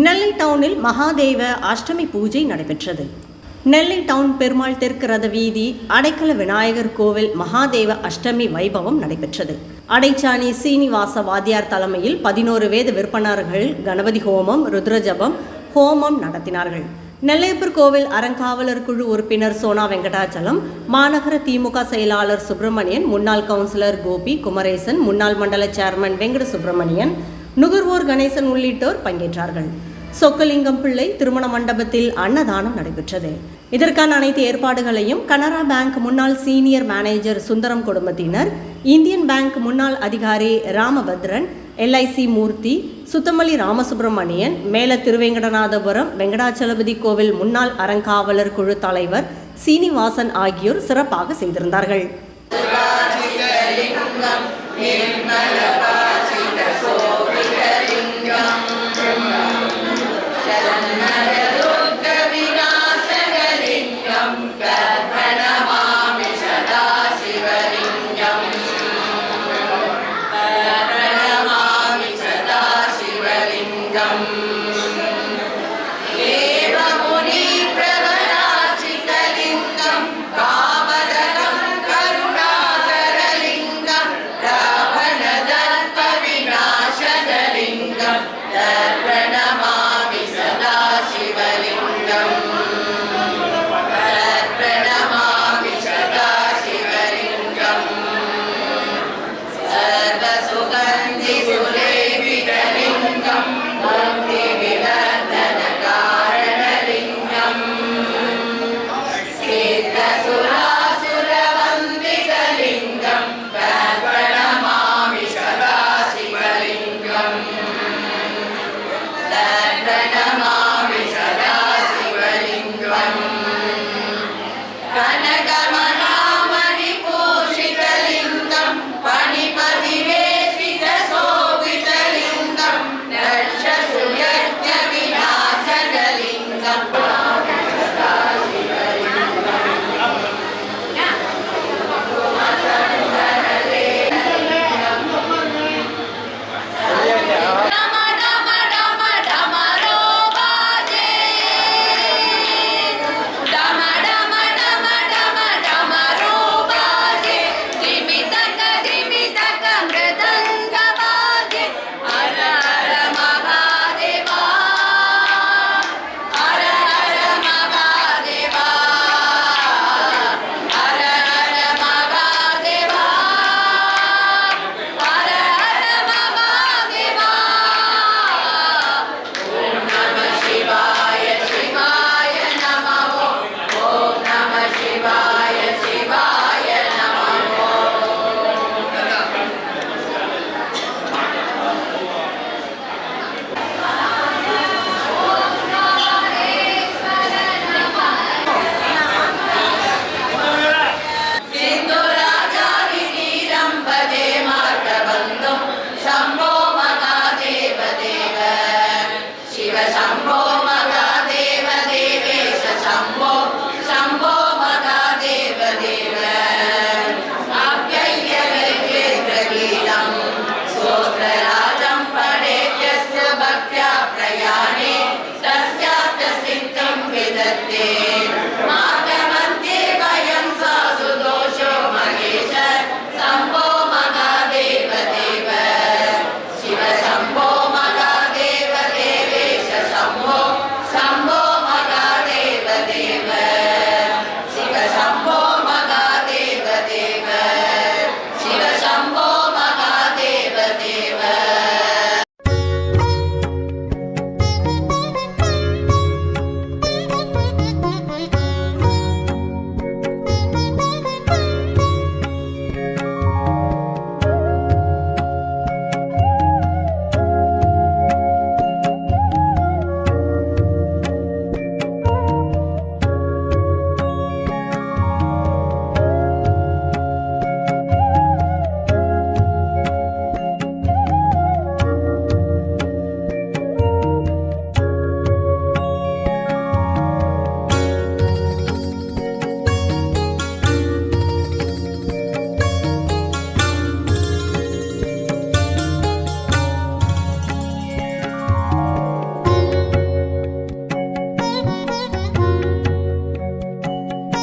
நெல்லை டவுனில் மகாதேவ அஷ்டமி பூஜை நடைபெற்றது. நெல்லை டவுன் பெருமாள் தெற்கு ரத வீதி அடைக்கல விநாயகர் கோவில் மகாதேவ அஷ்டமி வைபவம் நடைபெற்றது. அடைச்சாணி சீனிவாச வாத்தியார் தலைமையில் பதினோரு வேத விற்பனர்கள் கணபதி ஹோமம் ருத்ரஜபம் ஹோமம் நடத்தினார்கள். நெல்லையப்பர் கோவில் அறங்காவலர் குழு உறுப்பினர் சோனா வெங்கடாச்சலம் மாநகர திமுக செயலாளர் சுப்பிரமணியன் முன்னாள் கவுன்சிலர் கோபி குமரேசன் முன்னாள் மண்டல சேர்மன் வெங்கட சுப்பிரமணியன் நுகர்வோர் கணேசன் உள்ளிட்டோர் பங்கேற்றார்கள். சொக்கலிங்கம் பிள்ளை திருமண மண்டபத்தில் அன்னதானம் நடைபெற்றது. இதற்கான அனைத்து ஏற்பாடுகளையும் கனரா பேங்க் முன்னாள் சீனியர் மேனேஜர் சுந்தரம் குடும்பத்தினர் இந்தியன் பேங்க் முன்னாள் அதிகாரி ராமபத்ரன் எல்ஐசி மூர்த்தி சுத்தமல்லி ராமசுப்பிரமணியன் மேல திருவேங்கடநாதபுரம் வெங்கடாச்சலபதி கோவில் முன்னாள் அறங்காவலர் குழு தலைவர் சீனிவாசன் ஆகியோர் சிறப்பாக செய்திருந்தார்கள். the Bye now.